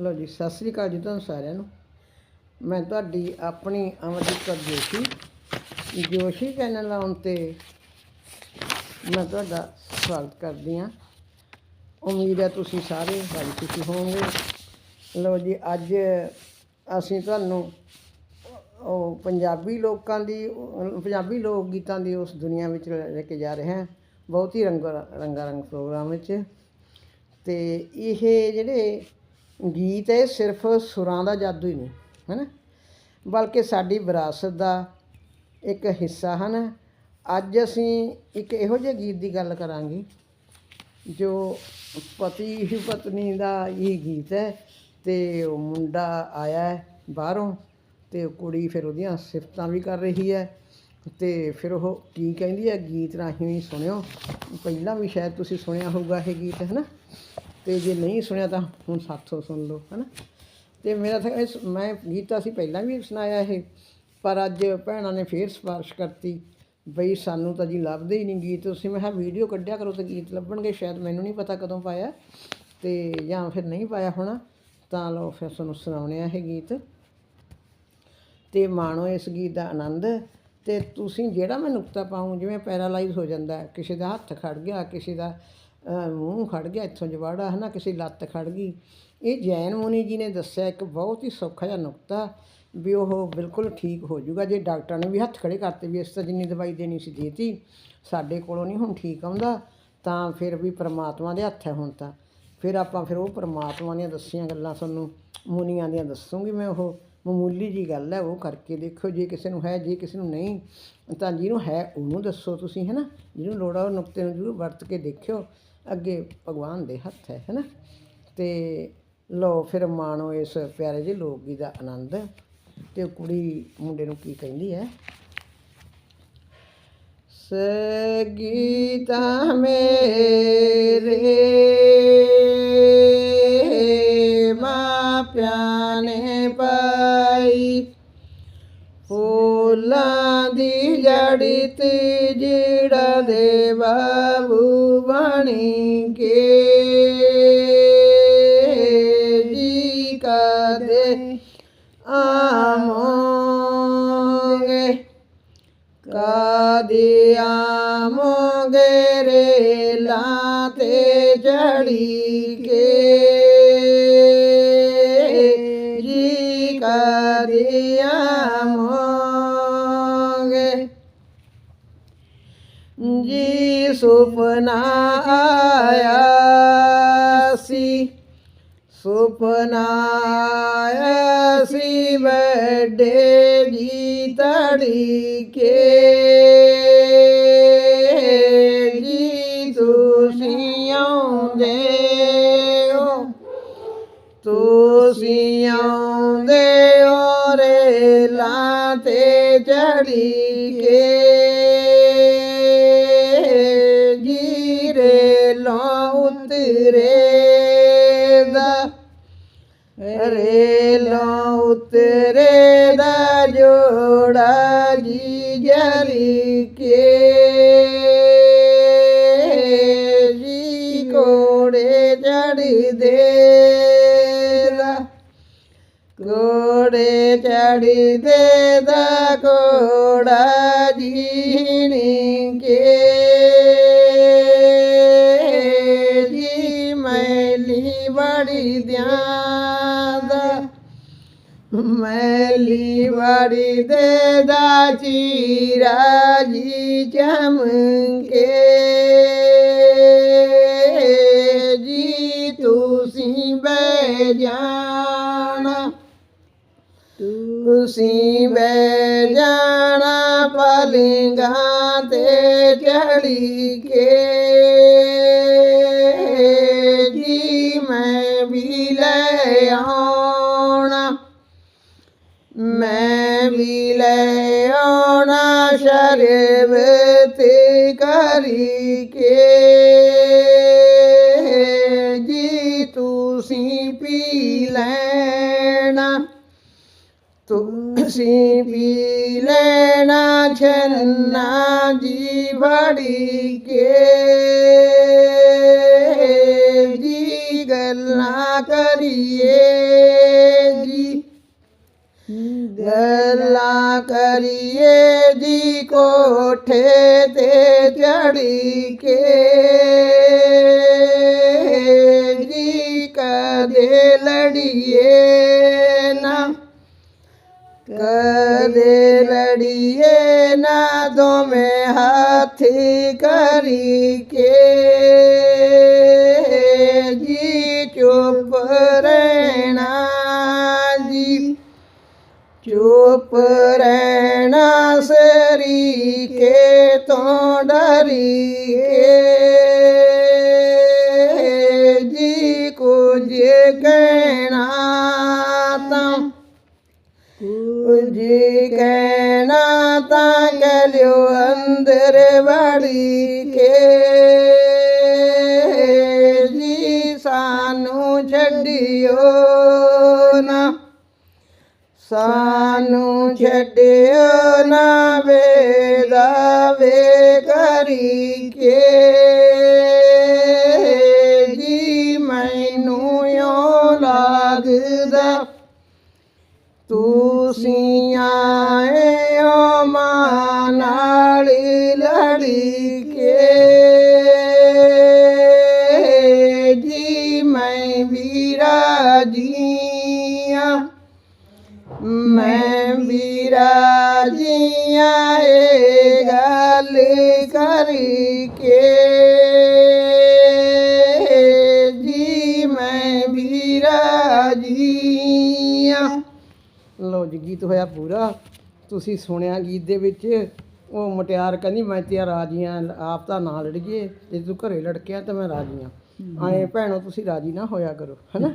ਲਓ ਜੀ, ਸਤਿ ਸ੍ਰੀ ਅਕਾਲ ਜੀ ਤੁਹਾਨੂੰ ਸਾਰਿਆਂ ਨੂੰ। ਮੈਂ ਤੁਹਾਡੀ ਆਪਣੀ ਅਮਰਜੀਤ ਕੌਰ ਜੋਸ਼ੀ ਜੋਸ਼ੀ ਚੈਨਲ ਆਉਣ ਤੇ ਮੈਂ ਤੁਹਾਡਾ ਸਵਾਗਤ ਕਰਦੀ ਹਾਂ। ਉਮੀਦ ਹੈ ਤੁਸੀਂ ਸਾਰੇ ਬੜੀ ਖੁਸ਼ੀ ਹੋਵੋਗੇ। ਲਓ ਜੀ, ਅੱਜ ਅਸੀਂ ਤੁਹਾਨੂੰ ਉਹ ਪੰਜਾਬੀ ਲੋਕਾਂ ਦੀ, ਪੰਜਾਬੀ ਲੋਕ ਗੀਤਾਂ ਦੀ ਉਸ ਦੁਨੀਆ ਵਿੱਚ ਲੈ ਕੇ ਜਾ ਰਹੇ ਹਾਂ। ਬਹੁਤ ਹੀ ਰੰਗ ਰੰਗਾ ਰੰਗ ਪ੍ਰੋਗਰਾਮ ਵਿੱਚ। ਤੇ ਇਹ ਜਿਹੜੇ ਗੀਤ ਇਹ ਸਿਰਫ ਸੁਰਾਂ ਦਾ ਜਾਦੂ ਹੀ ਨਹੀਂ ਹੈ ਨਾ ਬਲਕਿ ਸਾਡੀ ਵਿਰਾਸਤ ਦਾ ਇੱਕ ਹਿੱਸਾ, ਹਨ? ਅੱਜ ਅਸੀਂ ਇੱਕ ਇਹੋ ਜਿਹੇ ਗੀਤ ਦੀ ਗੱਲ ਕਰਾਂਗੇ, ਜੋ ਪਤੀ ਹੀ ਪਤਨੀ ਦਾ ਇਹ ਗੀਤ ਹੈ ਤੇ ਉਹ ਮੁੰਡਾ ਆਇਆ ਬਾਹਰੋਂ ਤੇ ਕੁੜੀ ਫਿਰ ਉਹਦੀਆਂ ਸਿਫਤਾਂ ਵੀ ਕਰ ਰਹੀ ਹੈ ਤੇ ਫਿਰ ਉਹ ਕੀ ਕਹਿੰਦੀ ਹੈ? ਗੀਤ ਰਾਹੀਂ ਸੁਣਿਓ। ਪਹਿਲਾਂ ਵੀ ਸ਼ਾਇਦ ਤੁਸੀਂ ਸੁਣਿਆ ਹੋਊਗਾ ਇਹ ਗੀਤ ਹੈ ਨਾ ਤੇ ਜੇ ਨਹੀਂ ਸੁਣਿਆ ਤਾਂ ਹੁਣ ਸਾਥੋਂ ਸੁਣ ਲਓ ਹੈ ਨਾ ਤੇ ਮੇਰਾ ਤਾਂ ਇਸ, ਮੈਂ ਗੀਤ ਤਾਂ ਅਸੀਂ ਪਹਿਲਾਂ ਵੀ ਸੁਣਾਇਆ ਇਹ, ਪਰ ਅੱਜ ਭੈਣਾਂ ਨੇ ਫੇਰ ਸਿਫਾਰਿਸ਼ ਕਰਤੀ ਬਈ ਸਾਨੂੰ ਤਾਂ ਜੀ ਲੱਭਦੇ ਹੀ ਨਹੀਂ ਗੀਤ। ਤੁਸੀਂ ਮੈਂ ਕਿਹਾ ਵੀਡੀਓ ਕੱਢਿਆ ਕਰੋ ਤੇ ਗੀਤ ਲੱਭਣਗੇ, ਸ਼ਾਇਦ ਮੈਨੂੰ ਨਹੀਂ ਪਤਾ ਕਦੋਂ ਪਾਇਆ ਤੇ ਜਾਂ ਫਿਰ ਨਹੀਂ ਪਾਇਆ ਹੋਣਾ, ਤਾਂ ਲਓ ਫਿਰ ਤੁਹਾਨੂੰ ਸੁਣਾਉਣੇ ਆ ਇਹ ਗੀਤ। ਤੇ ਮਾਣੋ ਇਸ ਗੀਤ ਦਾ ਆਨੰਦ, ਤੇ ਤੁਸੀਂ ਜਿਹੜਾ ਮੈਂ ਨੁਕਤਾ ਪਾਉਂ, ਜਿਵੇਂ ਪੈਰਾਲਾਈਜ਼ ਹੋ ਜਾਂਦਾ, ਕਿਸੇ ਦਾ ਹੱਥ ਖੜ ਗਿਆ, ਕਿਸੇ ਦਾ ਮੂੰਹ ਖੜ ਗਿਆ, ਇੱਥੋਂ ਜਵਾੜਾ ਹੈ ਨਾ ਕਿਸੇ ਲੱਤ ਖੜ ਗਈ। ਇਹ ਜੈਨ ਮੁਨੀ ਜੀ ਨੇ ਦੱਸਿਆ, ਇੱਕ ਬਹੁਤ ਹੀ ਸੌਖਾ ਜਿਹਾ ਨੁਕਤਾ ਵੀ ਉਹ ਬਿਲਕੁਲ ਠੀਕ ਹੋ ਜਾਊਗਾ। ਜੇ ਡਾਕਟਰਾਂ ਨੇ ਵੀ ਹੱਥ ਖੜੇ ਕਰਤੇ ਵੀ ਇਸ ਤਾਂ ਜਿੰਨੀ ਦਵਾਈ ਦੇਣੀ ਸੀ ਦੇਤੀ, ਸਾਡੇ ਕੋਲੋਂ ਨਹੀਂ ਹੁਣ ਠੀਕ ਆਉਂਦਾ, ਤਾਂ ਫਿਰ ਵੀ ਪ੍ਰਮਾਤਮਾ ਦੇ ਹੱਥ ਹੈ ਹੁਣ ਤਾਂ। ਫਿਰ ਆਪਾਂ ਫਿਰ ਉਹ ਪ੍ਰਮਾਤਮਾ ਦੀਆਂ ਦੱਸੀਆਂ ਗੱਲਾਂ ਤੁਹਾਨੂੰ ਮੁਨੀਆਂ ਦੀਆਂ ਦੱਸੂਗੀ ਮੈਂ ਉਹ। ਮਾਮੂਲੀ ਜੀ ਗੱਲ ਹੈ, ਉਹ ਕਰਕੇ ਦੇਖੋ ਜੇ ਕਿਸੇ ਨੂੰ ਹੈ, ਜੇ ਕਿਸੇ ਨੂੰ ਨਹੀਂ, ਤਾਂ ਜਿਹਨੂੰ ਹੈ, ਉਹਨੂੰ ਦੱਸੋ ਤੁਸੀਂ ਹੈ ਨਾ ਜਿਹਨੂੰ ਲੋੜ ਆ, ਉਹ ਨੁਕਤੇ ਨੂੰ ਜ਼ਰੂਰ ਵਰਤ ਕੇ ਦੇਖਿਓ। ਅੱਗੇ ਭਗਵਾਨ ਦੇ ਹੱਥ ਹੈ ਹੈ ਨਾ ਤੇ ਲਓ, ਫਿਰ ਮਾਣੋ ਇਸ ਪਿਆਰੇ ਜਿਹੇ ਲੋਕ ਗੀਤ ਦਾ ਆਨੰਦ। ਤੇ ਉਹ ਕੁੜੀ ਮੁੰਡੇ ਨੂੰ ਕੀ ਕਹਿੰਦੀ ਹੈ? ਸਗੀਤਾ ਮੇਰੇ ਦੀ ਜੜੀ ਤੇ ਜਿਹੜਾ ਦੇ ਬਾਬੂ ਬਣੀ ਕੇ ਜੀ ਜੀ ਸੁਪਨਾ ਆਇਆ ਸੀ। ਸੁਪਨਾ ਆਇਆ ਸੀ ਵੱਡੇ ਜੀ ਤੜੀ ਕੇ। ਜੀ ਤੁਸੀਂ ਆਉਂਦੇ ਹੋ, ਤੁਸੀਂ ਆਉਂਦੇ ਹੋ ਰੇ ਲਾਤੇ ਚੜੀ ਉਤਰੇ ਦਾ ਰੇ ਲੋ ਉਤਰੇ ਦਾ ਜੋੜਾ ਜੀ ਜਰੀ ਕੇ। ਜੀ ਕੋੜੇ ਚੜੀ ਦੇ। ਦਾ ਕੋੜੇ ਚੜੀ ਦੇ ਦਾ ਕੋੜਾ ਜੀਣੀ ਬੜੀ ਮੈਲੀ ਬੜੀ ਦੇ ਦਾ ਚੀਰਾ ਜੀ ਚਮਕੇ। ਜੀ ਤੁਸੀਂ ਬੈ ਜਾਣਾ। ਤੁਸੀਂ ਬੈ ਜਾਣਾ ਪਲਿੰਗਾਂ ਤੇ ਚੜੀ ਕੇ। ਲੈ ਆਉਣਾ। ਮੈਂ ਵੀ ਲੈ ਆਉਣਾ ਸ਼ਰਬਤ ਕਰੀ ਕੇ। ਜੀ ਤੁਸੀਂ ਪੀ ਲੈਣਾ, ਤੁਸੀਂ ਪੀ ਲੈਣਾ ਛੰਨਾ ਜੀ ਬੜੀ ਕੇ। ગલ્લા કરીએ જી. ગલ્લા કરીએ જી, કોઠે તે ચડી કે જી, કદે લડીએ ના? કદે લડીએ ના? તો મેં હાથી કરી કે ਚੁੱਪ ਰਹਿਣਾ ਜੀ। ਚੁੱਪ ਰਹਿਣਾ ਸਰੀ ਕੇ ਤੋਂ ਡਰੀ ਕੇ ਸਾਨੂੰ ਛੱਡਿਓ ਨਾ। ਸਾਨੂੰ ਛੱਡਿਓ ਨਾ ਵੇਦਾ ਵੇ ਕਰੀ ਕੇ ਜੀ ਮੈਨੂੰ ਯੋ ਲੱਗਦਾ ਤੁਸੀਂ ਆਏ ਓ ਮਾਂ ਨਾਲ ਗੱਲ ਕਰੀ ਕੇ ਜੀ ਮੈਂ ਵੀਰਾ ਜੀਆਂ। ਲੋ ਜੀ ਗੀਤ ਹੋਇਆ ਪੂਰਾ। ਤੁਸੀਂ ਸੁਣਿਆ ਗੀਤ ਦੇ ਵਿੱਚ ਉਹ ਮਟਿਆਰ ਕਹਿੰਦੀ ਮੈਂ ਤੇ ਰਾਜੀ ਆਂ ਆਪ ਤਾਂ ਨਾ ਲੜੀਏ। ਜੇ ਤੂੰ ਘਰੇ ਲੜਕਿਆ ਤਾਂ ਮੈਂ ਰਾਜੀ ਆਂ ਆਏ ਭੈਣੋ ਤੁਸੀਂ ਰਾਜੀ ਨਾ ਹੋਇਆ ਕਰੋ ਹੈਨਾ?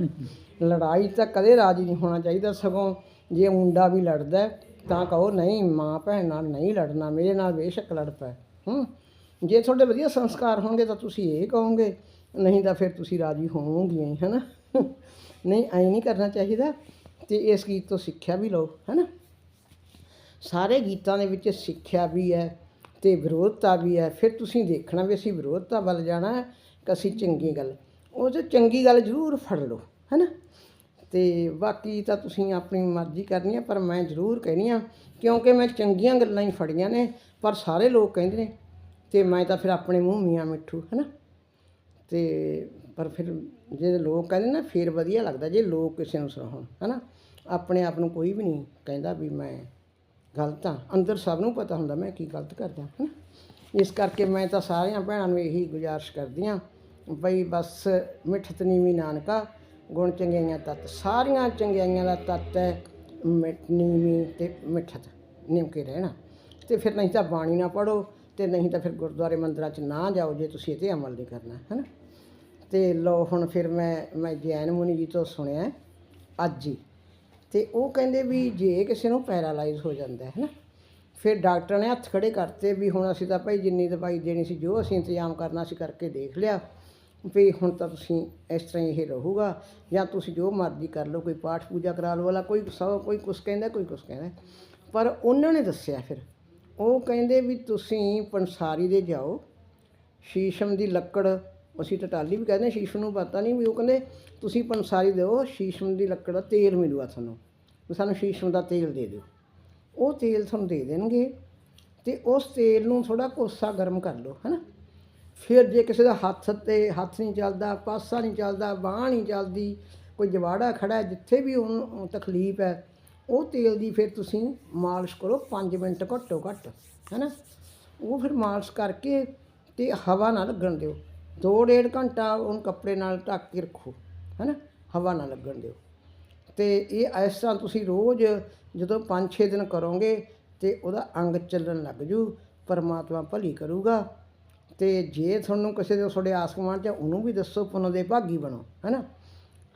ਲੜਾਈ ਤਾਂ ਕਦੇ ਰਾਜੀ ਨਹੀਂ ਹੋਣਾ ਚਾਹੀਦਾ ਸਗੋਂ ਜੇ ਮੁੰਡਾ ਵੀ ਲੜਦਾ ਤਾਂ ਕਹੋ, ਨਹੀਂ ਮਾਂ ਭੈਣ ਨਾਲ ਨਹੀਂ ਲੜਨਾ, ਮੇਰੇ ਨਾਲ ਬੇਸ਼ੱਕ ਲੜ ਪੈ। ਹੂੰ। ਜੇ ਤੁਹਾਡੇ ਵਧੀਆ ਸੰਸਕਾਰ ਹੋਣਗੇ ਤਾਂ ਤੁਸੀਂ ਇਹ ਕਹੋਗੇ, ਨਹੀਂ ਤਾਂ ਫਿਰ ਤੁਸੀਂ ਰਾਜੀ ਹੋਵੋਗੇ ਹੀ, ਹੈਨਾ? ਨਹੀਂ, ਐਂ ਨਹੀਂ ਕਰਨਾ ਚਾਹੀਦਾ ਤੇ ਇਸ ਗੀਤ ਤੋਂ ਸਿੱਖਿਆ ਵੀ ਲਓ, ਹੈਨਾ? ਸਾਰੇ ਗੀਤਾਂ ਦੇ ਵਿੱਚ ਸਿੱਖਿਆ ਵੀ ਹੈ ਤੇ ਵਿਰੋਧਤਾ ਵੀ ਹੈ। ਫਿਰ ਤੁਸੀਂ ਦੇਖਣਾ ਵੀ ਅਸੀਂ ਵਿਰੋਧਤਾ ਵੱਲ ਜਾਣਾ ਹੈ ਕਿ ਅਸੀਂ ਚੰਗੀ ਗੱਲ। ਉਹ 'ਚ ਚੰਗੀ ਗੱਲ ਜ਼ਰੂਰ ਫੜ ਲਓ, ਹੈਨਾ? ਤੇ ਬਾਕੀ ਤਾਂ ਤੁਸੀਂ ਆਪਣੀ ਮਰਜ਼ੀ ਕਰਨੀ ਹੈ ਪਰ ਮੈਂ ਜ਼ਰੂਰ ਕਹਿਣੀ ਆ, ਕਿਉਂਕਿ ਮੈਂ ਚੰਗੀਆਂ ਗੱਲਾਂ ਹੀ ਫੜੀਆਂ ਨੇ, ਪਰ ਸਾਰੇ ਲੋਕ ਕਹਿੰਦੇ ਨੇ, ਤੇ ਮੈਂ ਤਾਂ ਫਿਰ ਆਪਣੇ ਮੂੰਹ ਮੀਆਂ ਮਿੱਠੂ, ਹੈਨਾ? ਤੇ ਪਰ ਫਿਰ ਜੇ ਲੋਕ ਕਹਿੰਦੇ ਨਾ, ਫਿਰ ਵਧੀਆ ਲੱਗਦਾ, ਜੇ ਲੋਕ ਕਿਸੇ ਨੂੰ ਸੁਣਾਉਣ, ਹੈਨਾ? ਆਪਣੇ ਆਪ ਨੂੰ ਕੋਈ ਵੀ ਨਹੀਂ ਕਹਿੰਦਾ ਵੀ ਮੈਂ ਗਲਤ ਹਾਂ ਅੰਦਰ ਸਭ ਨੂੰ ਪਤਾ ਹੁੰਦਾ ਮੈਂ ਕੀ ਗਲਤ ਕਰਦਾ, ਹੈਨਾ? ਇਸ ਕਰਕੇ ਮੈਂ ਤਾਂ ਸਾਰਿਆਂ ਭੈਣਾਂ ਨੂੰ ਇਹੀ ਗੁਜ਼ਾਰਿਸ਼ ਕਰਦੀ ਹਾਂ ਬਈ ਬਸ ਮਿੱਠਤ ਨੀਵੀਂ ਨਾਨਕਾ ਗੁਣ ਚੰਗਿਆਈਆਂ ਤੱਤ, ਸਾਰੀਆਂ ਚੰਗਿਆਈਆਂ ਦਾ ਤੱਤ ਹੈ, ਮਿੱਠ, ਨੀਵੀਂ ਤੇ ਮਿੱਠਤ ਨਿਮ ਕੇ ਰਹਿਣਾ। ਤੇ ਫਿਰ ਨਹੀਂ ਤਾਂ ਬਾਣੀ ਨਾ ਪੜੋ ਤੇ ਨਹੀਂ ਤਾਂ ਫਿਰ ਗੁਰਦੁਆਰੇ ਮੰਦਰਾਂ 'ਚ ਨਾ ਜਾਓ ਜੇ ਤੁਸੀਂ ਇਹ 'ਤੇ ਅਮਲ ਨਹੀਂ ਕਰਨਾ, ਹੈਨਾ? ਤੇ ਲੋ ਹੁਣ ਫਿਰ ਮੈਂ ਮੈਂ ਜੈਨ ਮੁਨੀ ਜੀ ਤੋਂ ਸੁਣਿਆ ਅੱਜ ਹੀ। ਤੇ ਉਹ ਕਹਿੰਦੇ ਵੀ ਜੇ ਕਿਸੇ ਨੂੰ ਪੈਰਾਲਾਈਜ਼ ਹੋ ਜਾਂਦਾ ਹੈ ਨਾ ਫਿਰ ਡਾਕਟਰ ਨੇ ਹੱਥ ਖੜੇ ਕਰਤੇ ਵੀ ਹੁਣ ਅਸੀਂ ਤਾਂ ਭਾਈ ਜਿੰਨੀ ਦਵਾਈ ਦੇਣੀ ਸੀ, ਜੋ ਅਸੀਂ ਇੰਤਜ਼ਾਮ ਕਰਨਾ ਸੀ ਕਰਕੇ ਦੇਖ ਲਿਆ। ਵੀ ਹੁਣ ਤਾਂ ਤੁਸੀਂ ਇਸ ਤਰ੍ਹਾਂ ਹੀ ਇਹ ਰਹੂਗਾ ਜਾਂ ਤੁਸੀਂ ਜੋ ਮਰਜ਼ੀ ਕਰ ਲਓ, ਕੋਈ ਪਾਠ ਪੂਜਾ ਕਰਾ ਲਓ ਵਾਲਾ, ਕੋਈ ਸੌ, ਕੋਈ ਕੁਛ ਕਹਿੰਦਾ, ਕੋਈ ਕੁਛ ਕਹਿੰਦਾ ਪਰ ਉਹਨਾਂ ਨੇ ਦੱਸਿਆ ਫਿਰ, ਉਹ ਕਹਿੰਦੇ ਵੀ ਤੁਸੀਂ ਪੰਸਾਰੀ ਦੇ ਜਾਓ, ਸ਼ੀਸ਼ਮ ਦੀ ਲੱਕੜ, ਅਸੀਂ ਟਟਾਲੀ ਵੀ ਕਹਿੰਦੇ ਸ਼ੀਸ਼ਮ ਨੂੰ ਪਤਾ ਨਹੀਂ ਵੀ ਉਹ ਕਹਿੰਦੇ ਤੁਸੀਂ ਪੰਸਾਰੀ ਦਿਓ, ਸ਼ੀਸ਼ਮ ਦੀ ਲੱਕੜ ਦਾ ਤੇਲ ਮਿਲੂਗਾ ਤੁਹਾਨੂੰ, ਵੀ ਸਾਨੂੰ ਸ਼ੀਸ਼ਮ ਦਾ ਤੇਲ ਦੇ ਦਿਓ। ਉਹ ਤੇਲ ਤੁਹਾਨੂੰ ਦੇ ਦੇਣਗੇ ਤੇ ਉਸ ਤੇਲ ਨੂੰ ਥੋੜਾ ਕੋਸਾ ਗਰਮ ਕਰ ਲਓ, ਹੈਨਾ? ਫਿਰ ਜੇ ਕਿਸੇ ਦਾ ਹੱਥ ਤੇ ਹੱਥ ਨਹੀਂ ਚੱਲਦਾ, ਪਾਸਾ ਨਹੀਂ ਚੱਲਦਾ, ਬਾਂਹ ਨਹੀਂ ਚੱਲਦੀ, ਕੋਈ ਜਵਾੜਾ ਖੜਾ ਜਿੱਥੇ ਵੀ ਉਹਨੂੰ ਤਕਲੀਫ ਹੈ, ਉਹ ਤੇਲ ਦੀ ਫਿਰ ਤੁਸੀਂ ਮਾਲਿਸ਼ ਕਰੋ 5 ਮਿੰਟ ਘੱਟੋ ਘੱਟ, ਹੈਨਾ? ਉਹ ਫਿਰ ਮਾਲਿਸ਼ ਕਰਕੇ ਤੇ ਹਵਾ ਨਾ ਲੱਗਣ ਦਿਓ। ਦੋ ਡੇਢ ਘੰਟਾ ਉਹਨੂੰ ਕੱਪੜੇ ਨਾਲ ਢੱਕ ਕੇ ਰੱਖੋ, ਹੈਨਾ? ਹਵਾ ਨਾ ਲੱਗਣ ਦਿਓ। ਤੇ ਇਹ ਇਸ ਤਰ੍ਹਾਂ ਤੁਸੀਂ ਰੋਜ਼ ਜਦੋਂ 5-6 ਦਿਨ ਕਰੋਗੇ ਤੇ ਉਹਦਾ ਅੰਗ ਚੱਲਣ ਲੱਗ ਜੂ, ਪਰਮਾਤਮਾ ਭਲੀ ਕਰੂਗਾ। ਤੇ ਜੇ ਤੁਹਾਨੂੰ ਕਿਸੇ ਦੇ ਤੁਹਾਡੇ ਆਸ ਗੁਆਂਢ ਚ ਉਹਨੂੰ ਵੀ ਦੱਸੋ ਪੁੰਨ ਦੇ ਭਾਗੀ ਬਣੋ ਹੈਨਾ?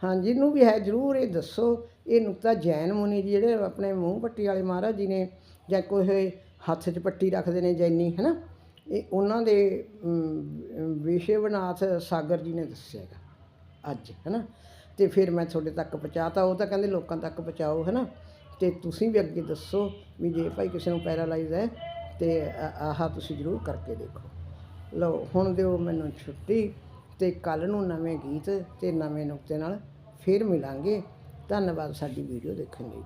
ਹਾਂ ਜਿਹਨੂੰ ਵੀ ਹੈ ਜ਼ਰੂਰ ਇਹ ਦੱਸੋ। ਇਹ ਨੁਕਤਾ ਜੈਨ ਮੁਨੀ ਜੀ ਜਿਹੜੇ ਆਪਣੇ ਮੂੰਹ ਪੱਟੀ ਵਾਲੇ ਮਹਾਰਾਜ ਜੀ ਨੇ ਜਾਂ ਕੋਈ ਹੱਥ 'ਚ ਪੱਟੀ ਰੱਖਦੇ ਨੇ ਜੈਨੀ ਹੈਨਾ? ਇਹ ਉਹਨਾਂ ਦੇ ਅਮ, ਵਿਸ਼ਵਨਾਥ ਸਾਗਰ ਜੀ ਨੇ ਦੱਸਿਆ ਹੈਗਾ ਅੱਜ ਹੈਨਾ? ਤੇ ਫਿਰ ਮੈਂ ਤੁਹਾਡੇ ਤੱਕ ਪਹੁੰਚਾਤਾ ਉਹ ਤਾਂ ਕਹਿੰਦੇ ਲੋਕਾਂ ਤੱਕ ਪਹੁੰਚਾਓ ਹੈਨਾ? ਤੇ ਤੁਸੀਂ ਵੀ ਅੱਗੇ ਦੱਸੋ ਵੀ ਜੇ ਭਾਈ ਕਿਸੇ ਨੂੰ ਪੈਰਾਲਾਈਜ਼ ਹੈ ਤੇ ਆਹ ਤੁਸੀਂ ਜ਼ਰੂਰ ਕਰਕੇ ਦੇਖੋ। ਲਓ, ਹੁਣ ਦਿਓ ਮੈਨੂੰ ਛੁੱਟੀ ਤੇ ਕੱਲ ਨੂੰ ਨਵੇਂ ਗੀਤ ਤੇ ਨਵੇਂ ਨੁਕਤੇ ਨਾਲ ਫਿਰ ਮਿਲਾਂਗੇ। ਧੰਨਵਾਦ, ਸਾਡੀ ਵੀਡੀਓ ਦੇਖਣ ਲਈ।